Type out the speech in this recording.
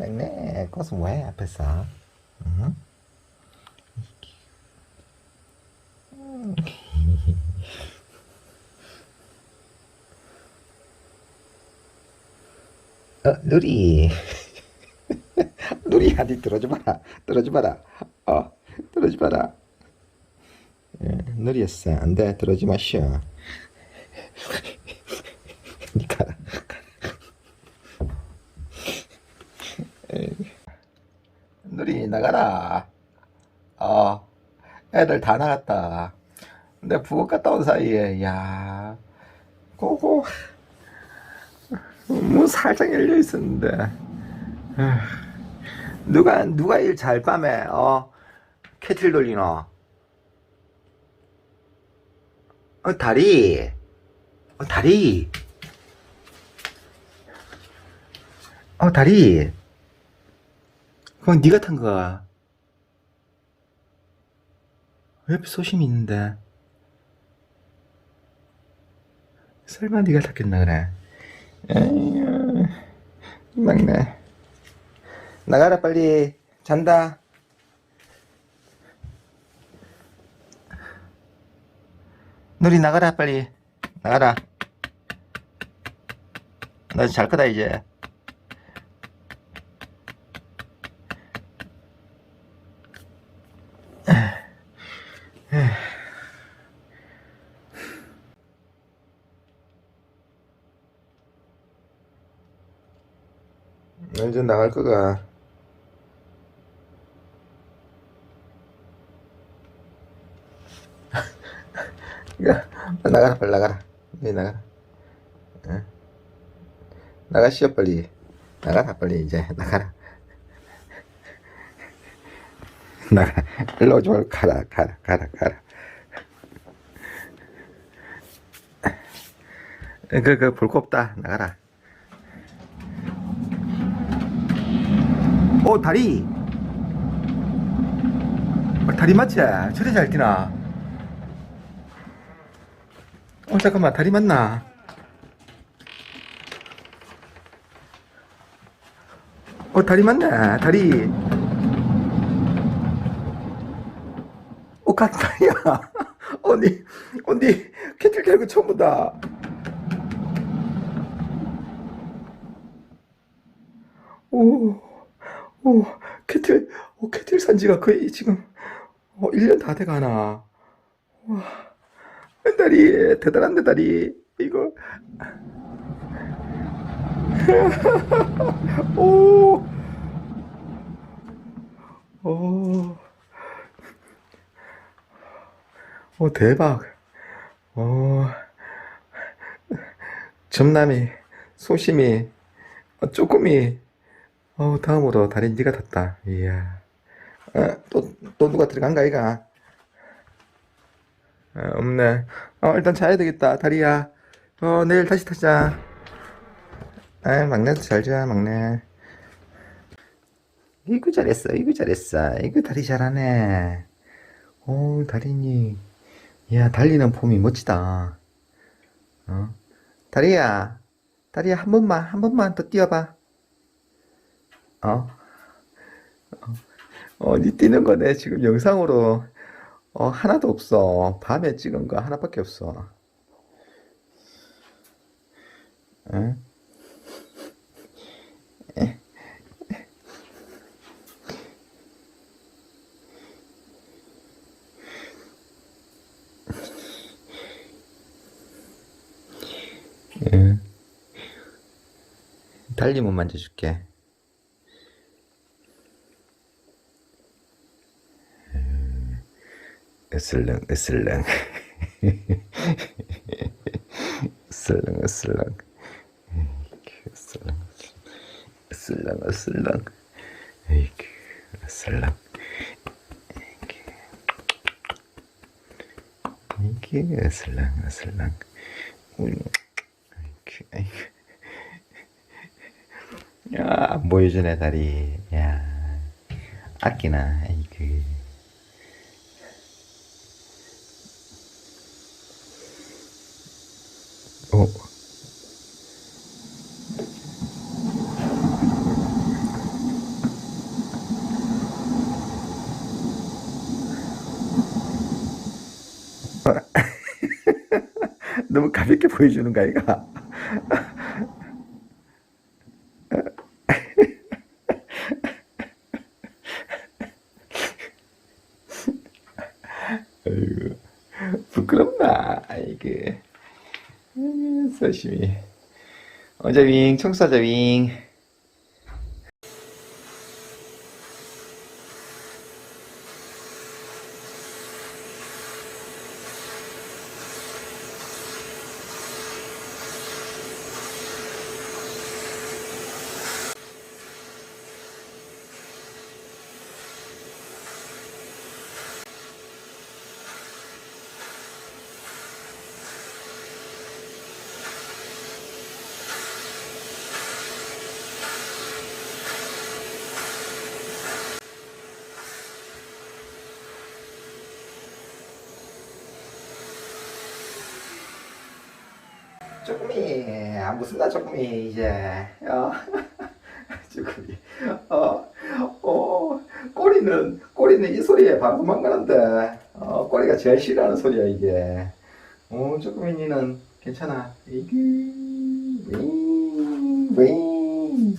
막내 꽃은 뭐해 앞에서? 응? 어, 누리. 누리 한테 들어줘 봐라. 들어줘 봐라. 어, 들어줘 봐라. 예, 누리였어. 안 돼. 들어지 마시오. 니가라. 에이. 누리 나가라. 어, 애들 다 나갔다. 내 부엌 갔다 온 사이에, 야, 고고. 문 살짝 열려 있었는데. 누가, 누가 일 잘 밤에, 어, 캐틀 돌리노? 어, 다리. 어, 다리. 어, 다리. 그건 네가 탄 거야. 옆에 소심이 있는데. 설마 네가 탔겠나 그래. 에휴, 막내. 나가라 빨리. 잔다. 누리 나가라 빨리. 나가라. 나 잘 거다 이제. 나 이제 나갈 거가. 야, 나가라, 빨리 나가라. 빨리 나가라. 응? 나가시오, 빨리. 나가라, 빨리, 이제. 나가라. 나가. 일로 말고 가라, 가라, 가라, 가라. 그, 그, 볼거 없다. 나가라. 오, 다리. 어, 다리 맞지? 저리 잘 뛰나? 어, 잠깐만, 다리 맞나? 어, 다리 맞네, 다리. 어, 같은 다리야. 언니, 언니, 캐틀 거 처음 본다. 오, 오, 캐틀, 오, 캐틀 산 지가 거의 지금, 어, 1년 다 돼가나. 와, 다리, 대단한데, 다리. 이거. 오, 오, 오, 대박. 오, 점남이, 소심이, 어, 쪼꼬미, 어, 다음으로 다리 니가 탔다. 이야. 어, 또, 또 누가 들어간 가, 이가? 어, 없네. 어, 일단 자야 되겠다, 다리야. 어, 내일 다시 타자. 아이, 막내도 잘 자, 막내. 이거 잘했어, 이거 잘했어. 이거 다리 잘하네. 오, 다리니. 야, 달리는 폼이 멋지다. 어? 다리야, 다리야, 한 번만, 한 번만 더 뛰어봐. 어? 어, 어, 니 뛰는 거내 지금 영상으로 어, 하나도 없어. 밤에 찍은 거 하나밖에 없어. 응? 응. 달리면 만져줄게. 으슬렁 으슬렁 으슬렁. 으슬렁 으슬렁. 으슬렁 으슬렁. 에이그 으슬렁. 이게 으슬렁 으슬렁 야, 보여주네, 다리. 야, 아끼나, 아이고. 오. 어. 너무 가볍게 보여주는 거 아이가? 아이고, 부끄럽나, 아이고. 음, 서심이. 어자윙, 청소자윙. 조금이, 안 무슨다, 조금이, 이제. 어, 조금이. 어, 어, 꼬리는, 꼬리는 이 소리에 바로 도망가는데, 어, 꼬리가 제일 싫어하는 소리야, 이게. 어, 조금이 니는 괜찮아. 이게, 윙, 윙.